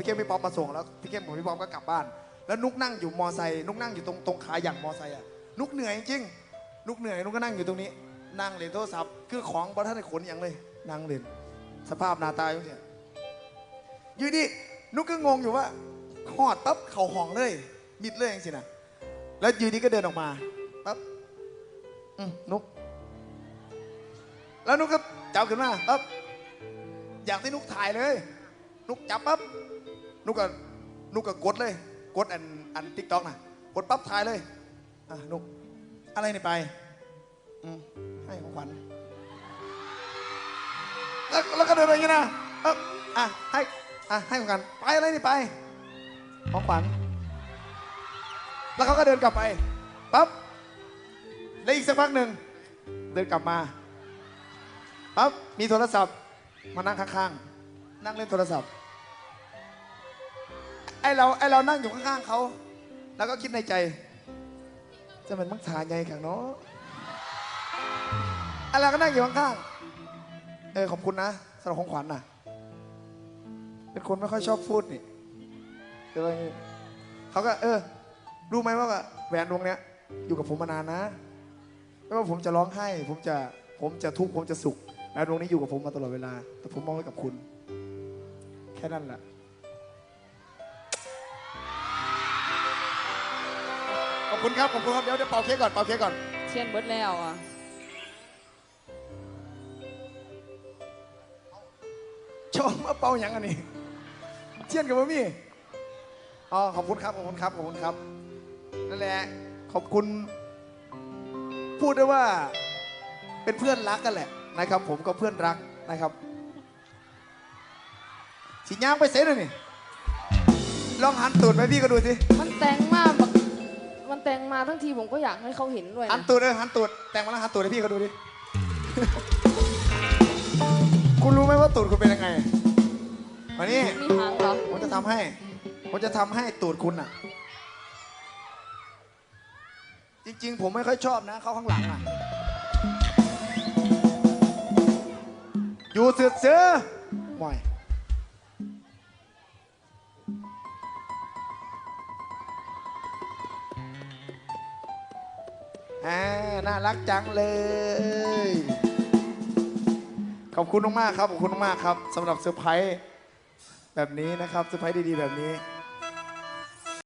พี่เข้มพี่ป๊อปมาส่งแล้วพี่เข้มกับพี่ป๊อปก็กลับบ้าน แล้วนุกนั่งอยู่มอไซค์นุกนั่งอยู่ตรงตรงขาอย่างมอไซค์อะนุกเหนื่อยจริงนุกเหนื่อยนุกก็นั่งอยู่ตรงนี้ นั่งเล่นโทรศัพท์คือของบอท่านขนอย่างเลยนั่งเล่นสภาพหน้าตาอย่างเงี้ยอยืดีนุกก็งงอยู่ว่าหอดปั๊บเข่าห้องเลย มิดเลยอย่างสินะแล้วอยืดีก็เดินออกมาปั๊บอืมนุก แล้วนุกก็จับขึ้นมาปั๊บอยากให้นุกถ่ายเลย นุกจับปั๊บ นุกก็นุกก็กดเลย กดอันอันทิกต็อกนะกดปั๊บถ่ายเลยอะนุกอะไรนี่ไปให้ของขวัญแล้วแล้วก็เดินไปอย่างนี้นะเอ้าอะให้อะให้ของขวัญไปอะไรนี่ไป ของขวัญแล้วเขาก็เดินกลับไปปั๊บแล้วอีกสักพักหนึ่งเดินกลับมาปั๊บมีโทรศัพท์มานั่งข้างๆ นั่งเล่นโทรศัพท์ ไอเราไอเรานั่งอยู่ข้างๆเขา แล้วก็คิดในใจ จะเป็นมักษาใหญ่ขังเนาะไอเราก็นั่งอยู่ข้างๆเออขอบคุณนะสำหรับของขวัญน่ะ เป็นคนไม่ค่อยชอบพูดนี่แต่ว่าเขาก็ เออ รู้ไหมว่าแหวนวงเนี้ย อยู่กับผมมานานนะไม่ว่าผมจะร้องไห้ ผมจะผมจะทุกข์ผมจะสุขแอนวงนี้อยู่กับผมมาตลอดเวลา แต่ผมมองไว้กับคุณ แค่นั้นแหละ ขอบคุณครับ ขอบคุณครับ เดี๋ยวเดี๋ยวเป่าเค้กก่อน เป่าเค้กก่อน เชียนเบิร์ดแล้วอะชมมาเป่าอย่างอันนี้ เชียนกับบ่มี่อ๋อ ขอบคุณครับ ขอบคุณครับ ขอบคุณครับ นั่นแหละ ขอบคุณ พูดได้ว่า เป็นเพื่อนรักกันแหละนะครับ ผมก็เพื่อนรักนะครับสิย่างไปเซ็นเลยนี่ ลองหันตูดไปพี่ก็ดูสิ มันแต่งมาแบบ มันแต่งมาทั้งทีผมก็อยากให้เขาเห็นด้วยหันนะตูดเลยหันตูดแต่งมาแล้วหันตูดให้พี่ก็ดูดิ คุณรู้ไหมว่าตูดคุณเป็นยังไงมานี่มีหางเหรอผมจะทำให้ ผมจะทำให้ตูดคุณอะ จริง ๆ ผมไม่ค่อยชอบนะ เข้าข้างหลังอะ อยู่เสือเสือหม่อย อ่าน่ารักจังเลย ขอบคุณมากๆครับ ขอบคุณมากๆครับสำหรับเซอร์ไพรส์แบบนี้นะครับเซอร์ไพรส์ดีๆแบบนี้